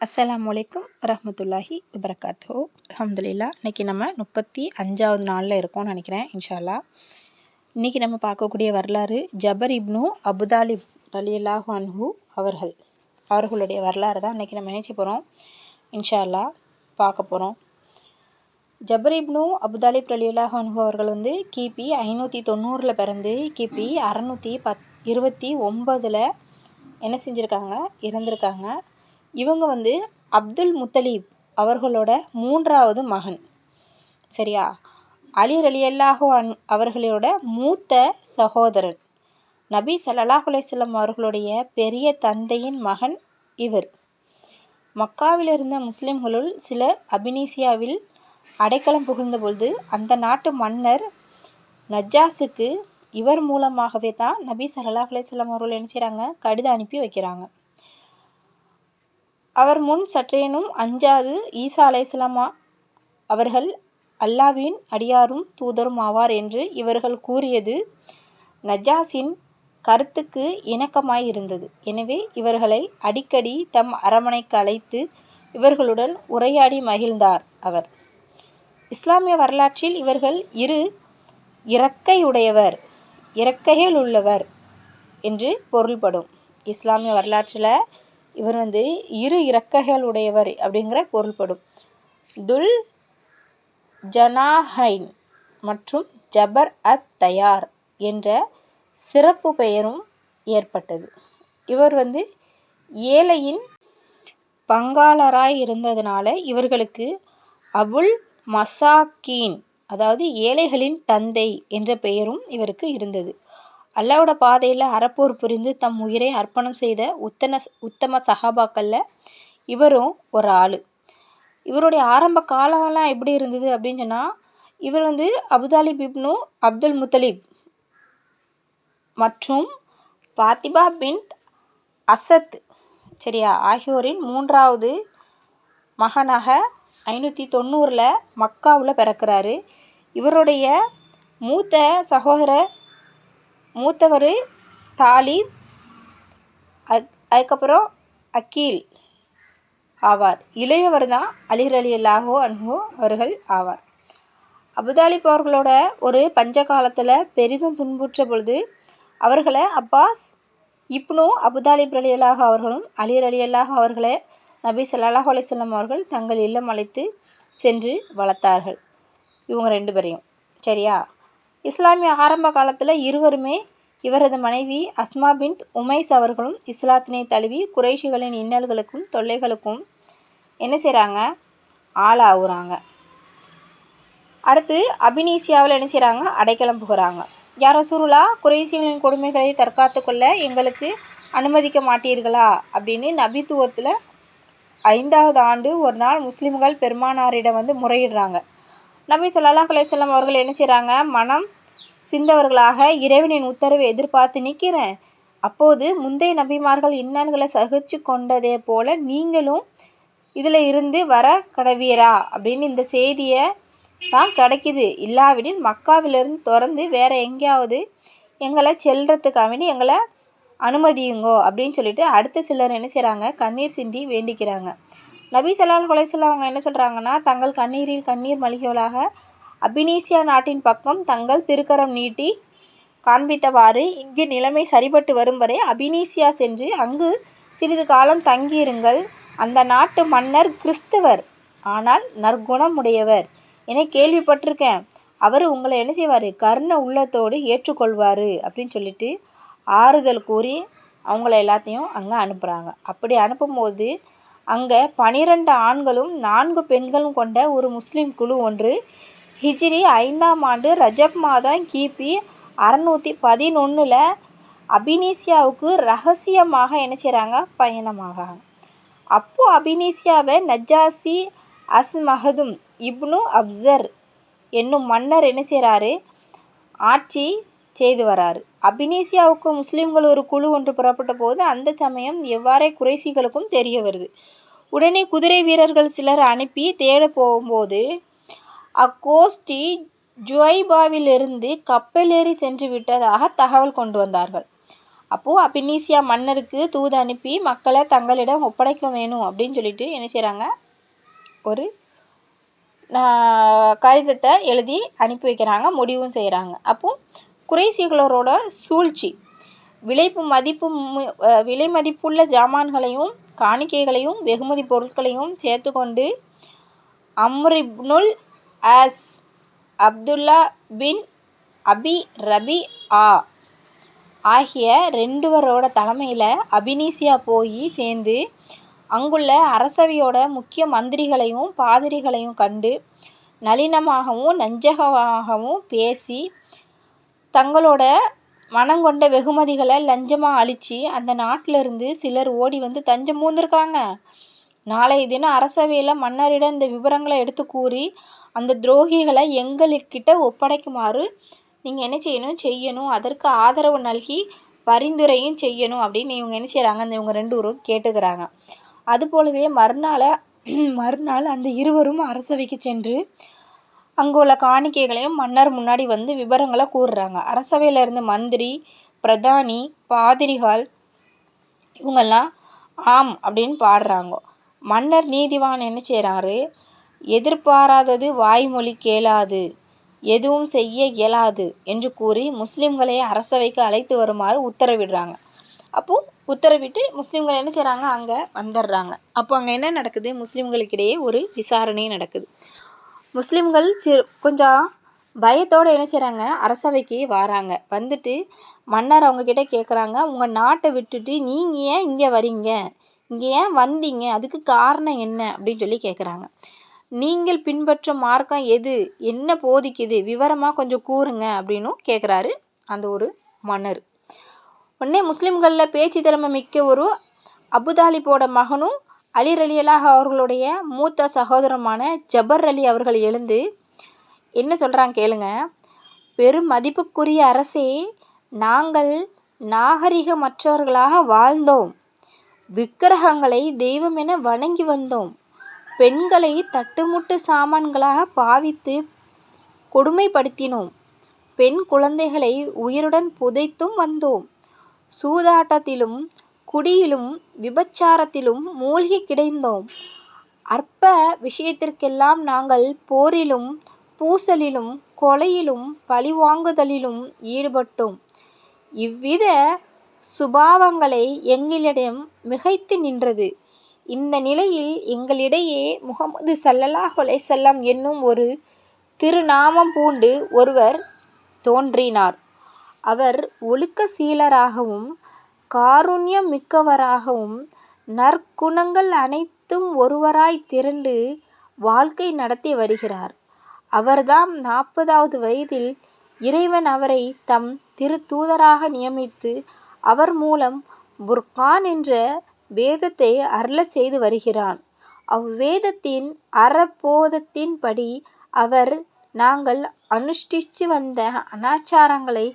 அஸ்லாம் அலைக்கும் வரமத்துல்லாஹி வபரகாத்து அஹமதுல்லா இன்றைக்கி நம்ம முப்பத்தி அஞ்சாவது நாளில் இருக்கோம்னு நினைக்கிறேன் இன்ஷால்லா இன்றைக்கி நம்ம பார்க்கக்கூடிய வரலாறு ஜபர் இப்னு அபுதாலிப் ரலியல்லாஹு அன்ஹு அவர்கள். அவர்களுடைய வரலாறு தான் இன்றைக்கி நம்ம நினைச்சு போகிறோம் இன்ஷால்லா பார்க்க போகிறோம் ஜபர் இப்னு அபுதாலிப் ரலியல்லாஹு அன்ஹு அவர்கள் வந்து கிபி ஐநூற்றி தொண்ணூறில் பிறந்து கிபி அறநூற்றி பத் இருபத்தி ஒம்பதில் என்ன செஞ்சுருக்காங்க இறந்துருக்காங்க. இவங்க வந்து அப்துல் முத்தலீப் அவர்களோட மூன்றாவது மகன். சரியா? அலி ரலியல்லாஹு அன் அவர்களோட மூத்த சகோதரன் நபி ஸல்லல்லாஹு அவர்களுடைய பெரிய தந்தையின் மகன் இவர். மக்காவில் இருந்த முஸ்லிம்களுள் சிலர் அபினீசியாவில் அடைக்கலம் புகுந்த பொழுது அந்த நாட்டு மன்னர் நஜ்ஜாஸுக்கு இவர் மூலமாகவே தான் நபி சல்லாஹ் அலைஹி அவர்கள் என்ன செய்கிறாங்க கடிதம் அனுப்பி வைக்கிறாங்க. அவர் முன் சற்றேனும் அஞ்சாது ஈசா அலைஹிஸ்ஸலாமா? அவர்கள் அல்லாவின் அடியாரும் தூதரும் ஆவார் என்று இவர்கள் கூறியது நஜாஸின் கருத்துக்கு இணக்கமாய் இருந்தது எனவே இவர்களை அடிக்கடி தம் அரமனைக்கு அழைத்து இவர்களுடன் உரையாடி மகிழ்ந்தார் அவர். இஸ்லாமிய வரலாற்றில் இவர்கள் இரு இறக்கையுடையவர் இறக்கைகள் உள்ளவர் என்று பொருள்படும். இஸ்லாமிய வரலாற்றில் இவர் வந்து இரு இறக்கைகள் உடையவர் அப்படிங்கிற பொருள்படும். துல் ஜனாஹைன் மற்றும் ஜபர் அத் தயார் என்ற சிறப்பு பெயரும் ஏற்பட்டது. இவர் வந்து ஏழையின் பங்காளராய் இருந்ததுனால இவர்களுக்கு அபுல் மசாக்கீன் அதாவது ஏழைகளின் தந்தை என்ற பெயரும் இவருக்கு இருந்தது. அல்லாவோட பாதையில் அறப்போர் புரிந்து தம் உயிரை அர்ப்பணம் செய்த உத்தன உத்தம சஹாபாக்களில் இவரும் ஒரு ஆள். இவருடைய ஆரம்ப காலம்லாம் எப்படி இருந்தது அப்படின்னு சொன்னால் இவர் வந்து அபுதாலிப் இப்னு அப்துல் முத்தலிப் மற்றும் பாத்திபா பின் அசத் சரியா ஆகியோரின் மூன்றாவது மகனாக ஐநூற்றி தொண்ணூறில் மக்காவில் பிறக்கிறாரு. இவருடைய மூத்த சகோதரர் மூத்தவர் தாலிப் அக் அதுக்கப்புறம் அக்கீல் ஆவார். இளையவர் தான் அலிர் அலி அல்லாஹோ அன்ஹோ அவர்கள் ஆவார். அபுதாலிப் அவர்களோட ஒரு பஞ்ச காலத்தில் பெரிதும் துன்புற்ற பொழுது அவர்களை அப்பாஸ் இப்னு அபுதாலிப் அலி அல்லாஹ் அவர்களும் அலிர் அலி அல்லாஹ் அவர்களை நபி சல்லாஹ் அலிசல்லம் அவர்கள் தங்கள் இல்லம் அழைத்து சென்று வளர்த்தார்கள். இவங்க ரெண்டு பேரையும். சரியா? இஸ்லாமிய ஆரம்ப காலத்தில் இருவருமே இவரது மனைவி அஸ்மா பின் உமைஸ் அவர்களும் இஸ்லாத்தினை தழுவி குறைஷிகளின் இன்னல்களுக்கும் தொல்லைகளுக்கும் என்ன செய்கிறாங்க ஆளாகுறாங்க. அடுத்து அபினீசியாவில் என்ன செய்கிறாங்க அடைக்கலம் புகிறாங்க. யார சுருளா குறைசிகளின் கொடுமைகளை தற்காத்து கொள்ள எங்களுக்கு அனுமதிக்க மாட்டீர்களா? அப்படின்னு நபித்துவத்தில் ஐந்தாவது ஆண்டு ஒரு நாள் முஸ்லீம்கள் பெருமானாரிடம் வந்து முறையிடுறாங்க. நபி சொல்லாஹ் அலையம் அவர்கள் என்ன செய்கிறாங்க மனம் சிந்தவர்களாக இறைவனின் உத்தரவை எதிர்பார்த்து நிற்கிறேன். அப்போது முந்தைய நபிமார்கள் இன்னான்களை சகிச்சு கொண்டதே போல நீங்களும் இதில் இருந்து வர கடவீரா? அப்படின்னு இந்த செய்தியை தான் கிடைக்கிது. இல்லாவிடில் மக்காவிலிருந்து திறந்து வேறு எங்கேயாவது எங்களை செல்றதுக்காக எங்களை அனுமதியுங்கோ அப்படின்னு சொல்லிட்டு அடுத்த சிலர் என்ன செய்கிறாங்க கண்ணீர் சிந்தி வேண்டிக்கிறாங்க. நபி சலால் கொலை வஸல்லம் அவங்க என்ன சொல்கிறாங்கன்னா தங்கள் கண்ணீரில் கண்ணீர் மளிகைகளாக அபினீசியா நாட்டின் பக்கம் தங்கள் திருக்கரம் நீட்டி காண்பித்தவாறு இங்கு நிலைமை சரிபட்டு வரும் வரை அபினீசியா சென்று அங்கு சிறிது காலம் தங்கியிருங்கள். அந்த நாட்டு மன்னர் கிறிஸ்தவர். ஆனால் நற்குணம் உடையவர் என கேள்விப்பட்டிருக்கேன். அவர் உங்களை என்ன செய்வார்? கருண உள்ளத்தோடு ஏற்றுக்கொள்வார் அப்படின்னு சொல்லிட்டு ஆறுதல் கூறி அவங்கள எல்லாத்தையும் அங்கே அனுப்புகிறாங்க அப்படி அனுப்பும்போது அங்கே பனிரெண்டு ஆண்களும் நான்கு பெண்களும் கொண்ட ஒரு முஸ்லீம் குழு ஒன்று. ஹிஜ்ரி ஐந்தாம் ஆண்டு ரஜப் மாதம் கிபி அறநூற்றி பதினொன்றில் அபினீசியாவுக்கு ரகசியமாக என்ன செய்கிறாங்க பயணமாகிறாங்க. அப்போது அபினீசியாவை நஜாசி அஸ்மஹதும் இப்னு அப்சர் என்னும் மன்னர் என்ன செய்கிறாரு ஆட்சி செய்து வராரு. அபினீசியாவுக்கு முஸ்லீம்கள் ஒரு குழு ஒன்று புறப்பட்ட போது அந்த சமயம் எவ்வாறே குறைசிகளுக்கும் தெரிய வருது. உடனே குதிரை வீரர்கள் சிலர் அனுப்பி தேட போகும்போது அக்கோஷ்டி ஜுவைபாவிலிருந்து கப்பலேறி சென்று விட்டதாக தகவல் கொண்டு வந்தார்கள். அப்போது அபினீசியா மன்னருக்கு தூது அனுப்பி மக்களை தங்களிடம் ஒப்படைக்க வேணும் அப்படின்னு சொல்லிட்டு என்ன செய்கிறாங்க ஒரு கடிதத்தை எழுதி அனுப்பி வைக்கிறாங்க முடிவும் செய்கிறாங்க அப்போது குறைசிகளோட சூழ்ச்சி விலைப்பு மதிப்பு விலை மதிப்புள்ள ஜாமான்களையும் காணிக்கைகளையும் வெகுமதி பொருட்களையும் சேர்த்து கொண்டு அம்ரிப்னுல் ஆஸ் அப்துல்லா பின் அபி ரபி ஆ ஆகிய ரெண்டுவரோட தலைமையில் அபினீசியா போய் சேர்ந்து அங்குள்ள அரசவையோட முக்கிய மந்திரிகளையும் பாதிரிகளையும் கண்டு நளினமாகவும் நஞ்சகமாகவும் பேசி தங்களோட மனங்கொண்ட வெகுமதிகளை லஞ்சமாக அழித்து அந்த நாட்டிலிருந்து சிலர் ஓடி வந்து தஞ்சம் பூந்திருக்காங்க. நாளைய தினம் அரசவையில் மன்னரிடம் இந்த விவரங்களை எடுத்து கூறி அந்த துரோகிகளை எங்களுக்கிட்ட ஒப்படைக்குமாறு நீங்கள் என்ன செய்யணும்? செய்யணும். அதற்கு ஆதரவு நல்கி பரிந்துரையும் செய்யணும் அப்படின்னு இவங்க என்ன செய்கிறாங்க அந்த இவங்க ரெண்டு பேரும் கேட்டுக்கிறாங்க. அது போலவே மறுநாள் மறுநாள் அந்த இருவரும் அரசவைக்கு சென்று அங்கே உள்ள காணிக்கைகளையும் மன்னர் முன்னாடி வந்து விவரங்களை கூறுறாங்க. அரசவையில் இருந்த மந்திரி பிரதானி பாதிரிகள் இவங்கெல்லாம் ஆம் அப்படின்னு பாடுறாங்க. மன்னர் நீதிவான் என்ன செய்கிறாரு எதிர்பாராதது வாய்மொழி கேளாது எதுவும் செய்ய இயலாது என்று கூறி முஸ்லீம்களை அரசவைக்கு அழைத்து வருமாறு உத்தரவிடுறாங்க. அப்போது உத்தரவிட்டு முஸ்லீம்கள் என்ன செய்கிறாங்க அங்கே வந்துடுறாங்க. அப்போ அங்கே என்ன நடக்குது? முஸ்லீம்களுக்கிடையே ஒரு விசாரணை நடக்குது. முஸ்லீம்கள் சி கொஞ்சம் பயத்தோடு என்ன செய்கிறாங்க அரசவைக்கு வராங்க. வந்துட்டு மன்னர் அவங்கக்கிட்ட கேட்குறாங்க உங்கள் நாட்டை விட்டுட்டு நீங்கள் ஏன் இங்கே வரீங்க? இங்கே ஏன் வந்தீங்க? அதுக்கு காரணம் என்ன? அப்படின்னு சொல்லி கேட்குறாங்க நீங்கள் பின்பற்றும் மார்க்கம் எது? என்ன போதிக்குது? விவரமாக கொஞ்சம் கூறுங்க அப்படின்னும் கேட்குறாரு அந்த ஒரு மன்னர். உடனே முஸ்லீம்களில் பேச்சு திறமை மிக்க ஒரு அபுதாலிபோட மகனும் அலி ரலியலாக அவர்களுடைய மூத்த சகோதரமான ஜபர் அலி அவர்கள் எழுந்து என்ன சொல்கிறாங்க கேளுங்க. பெரும் மதிப்புக்குரிய அரசே நாங்கள் நாகரிகமற்றவர்களாக வாழ்ந்தோம். விக்கிரகங்களை தெய்வம் என வணங்கி வந்தோம். பெண்களை தட்டுமுட்டு சாமான்களாக பாவித்து கொடுமைப்படுத்தினோம். பெண் குழந்தைகளை உயிருடன் புதைத்தும் வந்தோம். சூதாட்டத்திலும் குடியிலும் விபச்சாரத்திலும் மூழ்கி கிடந்தோம். அற்ப விஷயத்திற்கெல்லாம் நாங்கள் போரிலும் பூசலிலும் கொலையிலும் பழிவாங்குதலிலும் ஈடுபட்டோம். இவ்வித சுபாவங்களை எங்களிடம் மிகைத்து நின்றது. இந்த நிலையில் எங்களிடையே முகமது சல்லல்லாஹ் செல்லம் என்னும் ஒரு திருநாமம் பூண்டு ஒருவர் தோன்றினார். அவர் ஒழுக்க சீலராகவும் காருண்யம் மிக்கவராகவும் நற்குணங்கள் அனைத்தும் ஒருவராய் திரண்டு வாழ்க்கை நடத்தி வருகிறார். அவர்தாம் நாற்பதாவது வயதில் இறைவன் அவரை தம் திருத்தூதராக நியமித்து அவர் மூலம் புர்கான் என்ற வேதத்தை அருளச் செய்து வருகிறான். அவ்வேதத்தின் அறப்போதத்தின்படி அவர் நாங்கள் அனுஷ்டித்து வந்த அனாச்சாரங்களை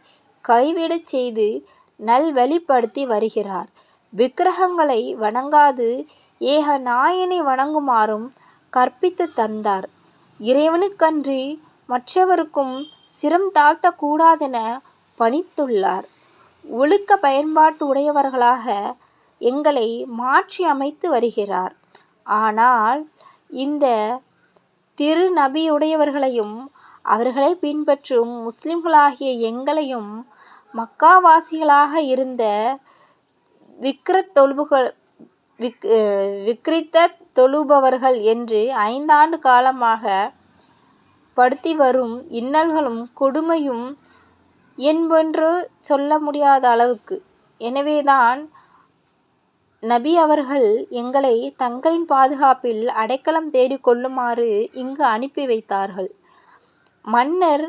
கைவிடச் செய்து நல்வழிப்படுத்தி வருகிறார். விக்கிரகங்களை வணங்காது ஏக நாயனை வணங்குமாறும் கற்பித்து தந்தார். இறைவனுக்கன்றி மற்றவருக்கும் சிரம் தாழ்த்தக்கூடாதென பணித்துள்ளார். ஒழுக்க பயன்பாட்டு உடையவர்களாக எங்களை மாற்றி அமைத்து வருகிறார். ஆனால் இந்த திருநபியுடையவர்களையும் அவர்களை பின்பற்றும் முஸ்லிம்களாகிய எங்களையும் மக்காவாசிகளாக இருந்த விக்ரத் தொழுபுகள் விக் விக்ரித்த தொழுபவர்கள் என்று ஐந்தாண்டு காலமாக படுத்தி வரும் இன்னல்களும் கொடுமையும் என்பென்று சொல்ல முடியாத அளவுக்கு. எனவேதான் நபி அவர்கள் எங்களை தங்களின் பாதுகாப்பில் அடைக்கலம் தேடிக் கொள்ளுமாறு இங்கு அனுப்பி வைத்தார்கள். மன்னர்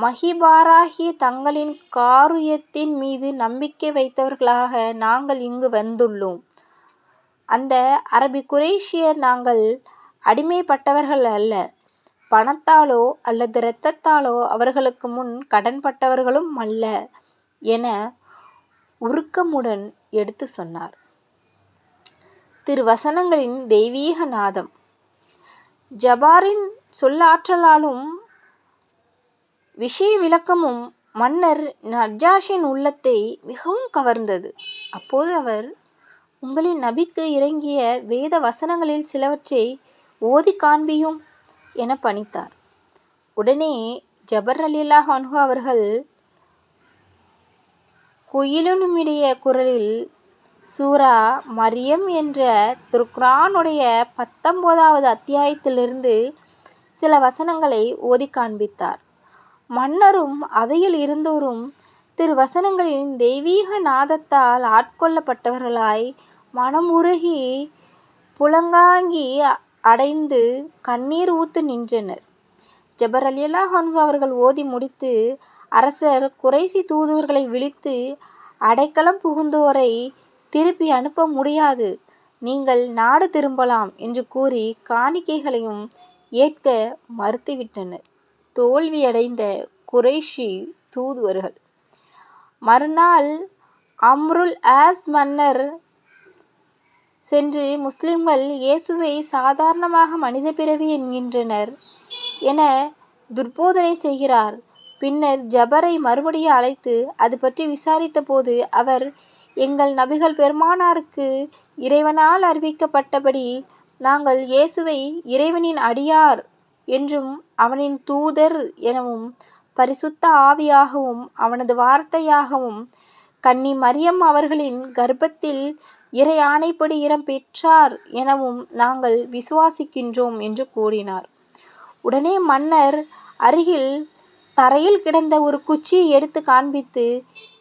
மஹிபாராகிய தங்களின் காருயத்தின் மீது நம்பிக்கை வைத்தவர்களாக நாங்கள் இங்கு வந்துள்ளோம். அந்த அரபி குரேஷியர் நாங்கள் அடிமைப்பட்டவர்கள் அல்ல. பணத்தாலோ அல்லது இரத்தத்தாலோ அவர்களுக்கு முன் கடன்பட்டவர்களும் அல்ல என உருக்கமுடன் எடுத்து சொன்னார். திருவசனங்களின் தெய்வீக நாதம். ஜபாரின் சொல்லாற்றலாலும் விஷய விளக்கமும் மன்னர் நஜாஷின் உள்ளத்தை மிகவும் கவர்ந்தது. அப்போது அவர் உங்களின் நபிக்கு இறங்கிய வேத வசனங்களில் சிலவற்றை ஓதிக் காண்பியும் என பணித்தார். உடனே ஜபர் அலில்லா அன்ஹு அவர்கள் குயிலுனுமிடைய குரலில் சூரா மரியம் என்ற துர்க்ரானுடைய பத்தொன்பதாவது அத்தியாயத்திலிருந்து சில வசனங்களை ஓதிக் காண்பித்தார். மன்னரும் அவையில் இருந்தோரும் திருவசனங்களின் தெய்வீக நாதத்தால் ஆட்கொள்ளப்பட்டவர்களாய் மனம் உருகி புளகாங்கி அடைந்து கண்ணீர் ஊத்து நின்றனர். ஜபர் ரலியல்லாஹு அன்ஹு அவர்கள் ஓதி முடித்து அரசர் குறைஷி தூதுவர்களை விளித்து அடைக்கலம் புகுந்தோரைத் திருப்பி அனுப்ப முடியாது. நீங்கள் நாடு திரும்பலாம் என்று கூறி காணிக்கைகளையும் ஏற்க மறுத்துவிட்டனர். தோல்வியடைந்த குறைஷி தூதுவர்கள். மறுநாள் அம்ருல் ஆஸ் மன்னர் சென்று முஸ்லிம்கள் இயேசுவை சாதாரணமாக மனித பிறவி என்கின்றனர் என துர்போதனை செய்கிறார். பின்னர் ஜபரை மறுபடியும் அழைத்து அது பற்றி விசாரித்தபோது அவர் எங்கள் நபிகள் பெருமானாருக்கு இறைவனால் அறிவிக்கப்பட்டபடி நாங்கள் இயேசுவை இறைவனின் அடியார் என்றும் அவனின் தூதர் எனவும் பரிசுத்த ஆவியாகவும் அவனது வார்த்தையாகவும் கன்னி மரியம் அவர்களின் கர்ப்பத்தில் இறை ஆணைப்படி இடம் பெற்றார் எனவும் நாங்கள் விசுவாசிக்கின்றோம் என்று கூறினார். உடனே மன்னர் அருகில் தரையில் கிடந்த ஒரு குச்சியை எடுத்து காண்பித்து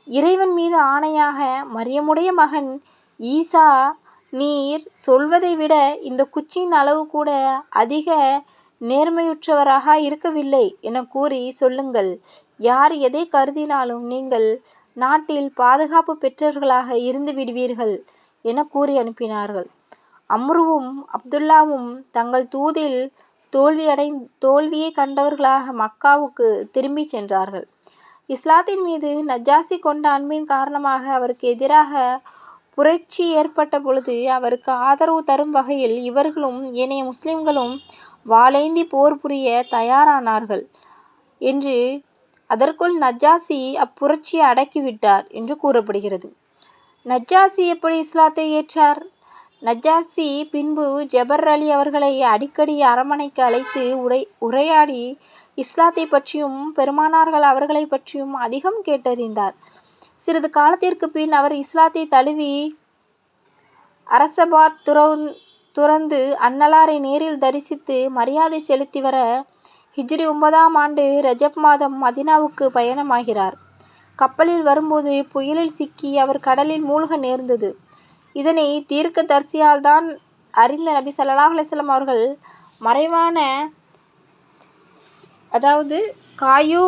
இறைவன் மீது ஆணையாக மரியமுடைய மகன் ஈசா நீர் சொல்வதை விட இந்த குச்சியின் அளவு கூட அதிக நேர்மையுற்றவராக இருக்கவில்லை என கூறி சொல்லுங்கள். யார் எதை கருதினாலும் நீங்கள் நாட்டில் பாதுகாப்பு பெற்றவர்களாக இருந்து விடுவீர்கள் என கூறி அனுப்பினார்கள். அம்ருவும் அப்துல்லாவும் தங்கள் தூதில் தோல்வியைக் கண்டவர்களாக மக்காவுக்கு திரும்பிச் சென்றார்கள். இஸ்லாத்தின் மீது நஜாசி கொண்ட அன்பின் காரணமாக அவருக்கு எதிராக புரட்சி ஏற்பட்ட பொழுது அவருக்கு ஆதரவு தரும் வகையில் இவர்களும் ஏனைய முஸ்லிம்களும் வாளேந்தி போர் புரிய தயாரானார்கள் என்று அதற்குள் நஜ்ஜாசி அப்புரட்சியை அடக்கிவிட்டார் என்று கூறப்படுகிறது. நஜ்ஜாசி எப்படி இஸ்லாத்தை ஏற்றார்? நஜ்ஜாசி பின்பு ஜபர் அலி அவர்களை அடிக்கடி அரமனைக்கு அழைத்து உரையாடி இஸ்லாத்தைப் பற்றியும் பெருமானார்கள் அவர்களை பற்றியும் அதிகம் கேட்டறிந்தார். சிறிது காலத்திற்கு பின் அவர் இஸ்லாத்தை தழுவி அரசபாத் துறந்து அன்னலாரை நேரில் தரிசித்து மரியாதை செலுத்தி வர ஹிஜ்ரி ஒன்பதாம் ஆண்டு ரஜப் மாதம் மதினாவுக்கு பயணமாகிறார். கப்பலில் வரும்போது புயலில் சிக்கி அவர் கடலில் மூழ்க நேர்ந்தது. இதனை தீர்க்க தரிசியால் தான் அறிந்த நபி சல்லாஹ் அலிஸ்லாம் அவர்கள் மறைவான அதாவது காயு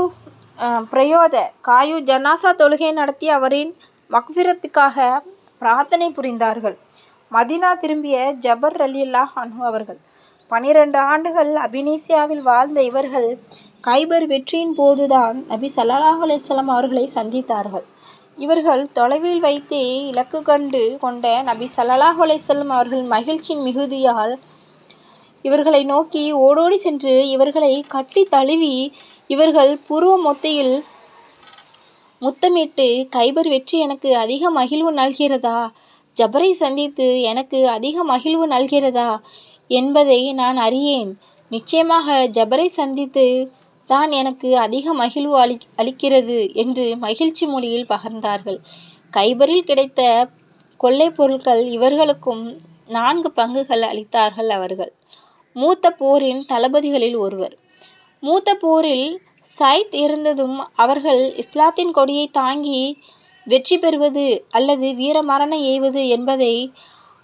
பிரயோத காயூ ஜனாசா தொழுகை நடத்தி அவரின் மக்விரத்துக்காக பிரார்த்தனை புரிந்தார்கள். மதீனா திரும்பிய ஜபர் ரலியல்லாஹு அன்ஹு அவர்கள். பனிரெண்டு ஆண்டுகள் அபினேசியாவில் வாழ்ந்த இவர்கள் கைபர் வெற்றியின் போதுதான் நபி சல்லாஹ் அலிஸ்லாம் அவர்களை சந்தித்தார்கள். இவர்கள் தொலைவில் வைத்தே இலக்கு கண்டு கொண்ட நபி சல்லாஹ் அலைஹி அவர்களின் மகிழ்ச்சியின் மிகுதியால் இவர்களை நோக்கி ஓடோடி சென்று இவர்களை கட்டி தழுவி இவர்கள் புருவ மொத்தையில் முத்தமிட்டு கைபர் வெற்றி எனக்கு அதிக மகிழ்வு நல்கிறதா? ஜபரை சந்தித்து எனக்கு அதிக மகிழ்வு நல்கிறதா என்பதை நான் அறியேன். நிச்சயமாக ஜபரை சந்தித்து தான் எனக்கு அதிக மகிழ்வு அளி அளிக்கிறது என்று மகிழ்ச்சி மொழியில் பகர்ந்தார்கள். கைபரில் கிடைத்த கொள்ளைப் பொருட்கள் இவர்களுக்கும் நான்கு பங்குகள் அளித்தார்கள் அவர்கள் மூத்த போரின் தளபதிகளில் ஒருவர். மூத்த போரில் சைத் இருந்ததும் அவர்கள் இஸ்லாத்தின் கொடியைத் தாங்கி வெற்றி பெறுவது அல்லது வீர மரணம் எய்வது என்பதை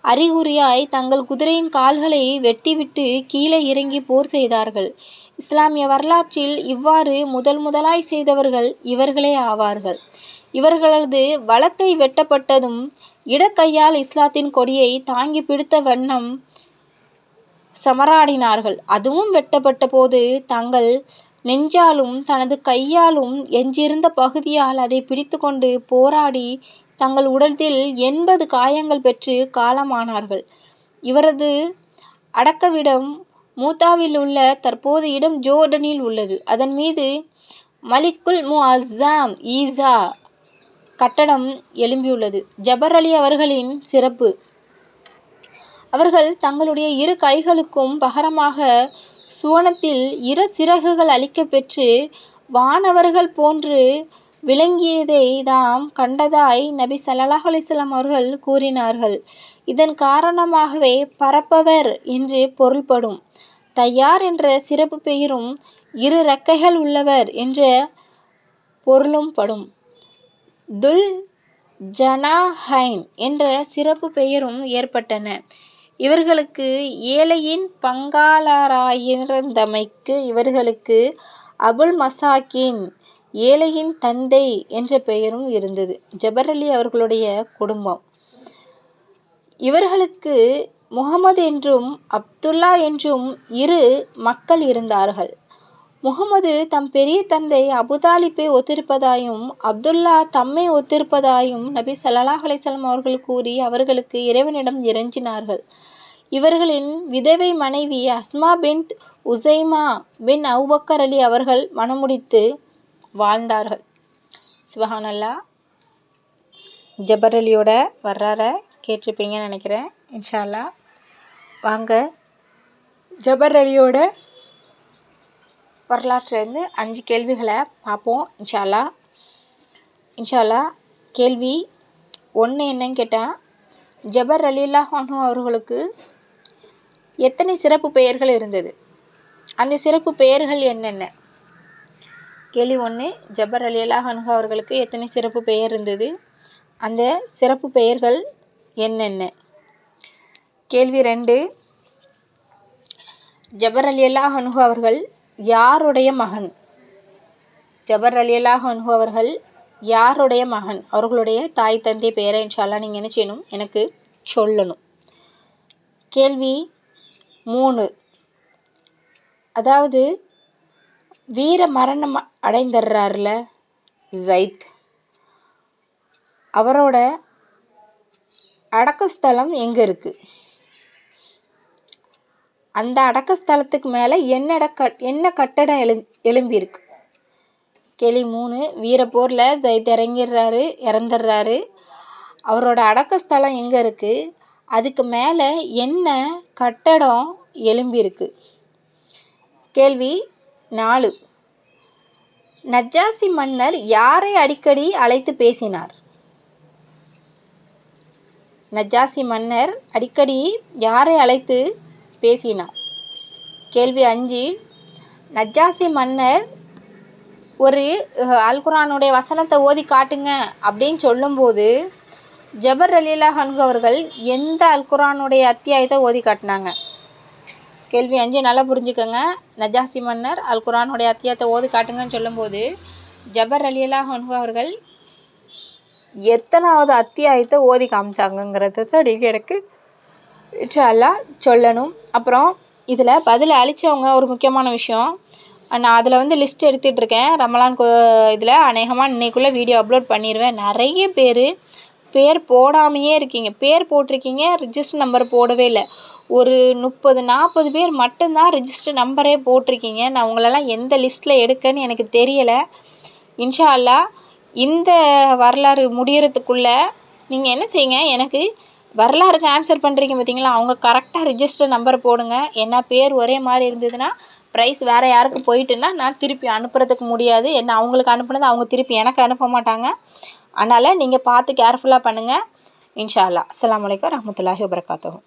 அறிகுறியாய் தங்கள் குதிரையின் கால்களை வெட்டிவிட்டு கீழே இறங்கிப் போர் செய்தார்கள். இஸ்லாமிய வரலாற்றில் இவ்வாறு முதல் முதலாய் செய்தவர்கள் இவர்களே ஆவார்கள். இவர்களது வலக்கை வெட்டப்பட்டதும் இடக்கையால் இஸ்லாத்தின் கொடியை தாங்கிப் பிடித்த வண்ணம் சமராடினார்கள். அதுவும் வெட்டப்பட்ட போது தங்கள் நெஞ்சாலும் தனது கையாலும் எஞ்சியிருந்த பகுதியால் அதை பிடித்துக்கொண்டு போராடி தங்கள் உடலில் எண்பது காயங்கள் பெற்று காலமானார்கள். இவரது அடக்கவிடம் மூத்தாவில் உள்ள தற்போதைய இடம் ஜோர்டனில் உள்ளது. அதன் மீது மலிக்குல் முஅஸ்ஸாம் ஈசா கட்டடம் எழும்பியுள்ளது ஜபர் அலி அவர்களின் சிறப்பு அவர்கள் தங்களுடைய இரு கைகளுக்கும் பகரமாக சுவனத்தில் இரு சிறகுகள் அளிக்கப் பெற்று வானவர்கள் போன்று விளங்கியதை தாம் கண்டதாய் நபி சல்லாஹ் அலிஸ்லாம் அவர்கள் கூறினார்கள். இதன் காரணமாகவே பரப்பவர் என்று பொருள்படும். தையார் என்ற சிறப்பு பெயரும் இரு ரெக்கைகள் உள்ளவர் என்ற பொருளும் படும். துல் ஜனாஹைன் என்ற சிறப்பு பெயரும் ஏற்பட்டன. இவர்களுக்கு ஏழையின் பங்காளராயிருந்தமைக்கு இவர்களுக்கு அபுல் மசாக்கின் ஏழையின் தந்தை என்ற பெயரும் இருந்தது. ஜபர் அலி அவர்களுடைய குடும்பம். இவர்களுக்கு முகமது என்றும் அப்துல்லா என்றும் இரு மக்கள் இருந்தார்கள். முகமது தம் பெரிய தந்தை அபுதாலிப்பை ஒத்திருப்பதாயும் அப்துல்லா தம்மை ஒத்திருப்பதாயும் நபி சல்லாஹ் அலிசல்லாம் அவர்கள் கூறி அவர்களுக்கு இறைவனிடம் இறைஞ்சினார்கள். இவர்களின் விதவை மனைவி அஸ்மா பின் உசைமா பின் அவுபக்கர் அலி அவர்கள் மணமுடித்து வாழ்ந்தார்கள். சுபஹானல்லா ஜபர் அலியோட வர்றார கேட்டிருப்பீங்கன்னு நினைக்கிறேன். இன்ஷா அல்லாஹ் வாங்க. ஜபர் அலியோட வரலாற்றுலேருந்து அஞ்சு கேள்விகளை பார்ப்போம் இன்ஷாலா இன்ஷால்லா கேள்வி ஒன்று என்னன்னு கேட்டால் ஜபர் அலில்லாஹ் அன்ஹு அவர்களுக்கு எத்தனை சிறப்பு பெயர்கள் இருந்தது? அந்த சிறப்பு பெயர்கள் என்னென்ன? கேள்வி ஒன்று ஜபர் அலில்லாஹ் அன்ஹு அவர்களுக்கு எத்தனை சிறப்பு பெயர் இருந்தது? அந்த சிறப்பு பெயர்கள் என்னென்ன? கேள்வி ரெண்டு ஜபர் அலியல்லாஹ் அன்ஹு அவர்கள் யாருடைய மகன்? ஜபர் அலியல்லாஹ் அன்ஹு அவர்கள் யாருடைய மகன்? அவர்களுடைய தாய் தந்தை பெயரை இன்ஷால்லா நீங்கள் என்ன செய்யணும்? எனக்கு சொல்லணும். கேள்வி மூணு. அதாவது வீர மரணம் அடைந்துடுறாருல ஜைத். அவரோட அடக்கஸ்தலம் எங்கே இருக்குது அந்த அடக்க ஸ்தலத்துக்கு மேலே என்னட கட் என்ன கட்டடம் எழு எழும்பியிருக்கு? கேள்வி மூணு வீரப்போரில் ஜெயித் இறங்கிடுறாரு இறந்துடுறாரு. அவரோட அடக்க ஸ்தலம் எங்கே இருக்குது அதுக்கு மேலே என்ன கட்டடம் எழும்பியிருக்கு? கேள்வி நாலு. நஜாசி மன்னர் யாரை அடிக்கடி அழைத்து பேசினார்? நஜ்ஜாசி மன்னர் அடிக்கடி யாரை அழைத்து பேசினார் கேள்வி அஞ்சு நஜாசி மன்னர் ஒரு அல்குரானுடைய வசனத்தை ஓதி காட்டுங்க அப்படின்னு சொல்லும்போது ஜபர் அலிலா ஹன்கு அவர்கள் எந்த அல்குரானுடைய அத்தியாயத்தை ஓதி காட்டினாங்க? கேள்வி அஞ்சு நல்லா புரிஞ்சுக்கோங்க. நஜாசி மன்னர் அல் குரானுடைய அத்தியாயத்தை ஓதி காட்டுங்கன்னு சொல்லும்போது ஜபர் அலிலா ஹன்கு அவர்கள் எத்தனாவது அத்தியாயத்தை ஓதி காமிச்சாங்கங்கிறத தான் நீங்கள் எனக்கு இன்ஷால்லா சொல்லணும். அப்புறம் இதில் பதில் அழித்தவங்க ஒரு முக்கியமான விஷயம். நான் அதில் வந்து லிஸ்ட் எடுத்துகிட்டு இருக்கேன். ரமலான் இதில் அநேகமாக இன்னைக்குள்ளே வீடியோ அப்லோட் பண்ணிடுவேன் நிறைய பேர் பேர் போடாமையே இருக்கீங்க. பேர் போட்டிருக்கீங்க ரிஜிஸ்டர் நம்பர் போடவே இல்லை. ஒரு முப்பது நாற்பது பேர் மட்டும்தான் ரிஜிஸ்டர் நம்பரே போட்டிருக்கீங்க. நான் உங்களெல்லாம் எந்த லிஸ்ட்டில் எடுக்கன்னு எனக்கு தெரியலை. இன்ஷா அல்லா இந்த வரலாறு முடியறதுக்குள்ளே நீங்கள் என்ன செய்யுங்க? எனக்கு வரலாறுக்கு ஆன்சர் பண்ணுறீங்க பார்த்தீங்களா அவங்க கரெக்டாக ரிஜிஸ்டர் நம்பர் போடுங்க. ஏன்னா பேர் ஒரே மாதிரி இருந்ததுன்னா ப்ரைஸ் வேறு யாருக்கு போயிட்டுன்னா நான் திருப்பி அனுப்புறதுக்கு முடியாது. என்ன அவங்களுக்கு அனுப்புனது அவங்க திருப்பி எனக்கு அனுப்ப மாட்டாங்க. அதனால் நீங்கள் பார்த்து கேர்ஃபுல்லாக பண்ணுங்கள் இன்ஷா அல்லா அஸ்லாம் வலைக்கம் ரஹமத்துல்லாஹி வபரகாத்துஹு.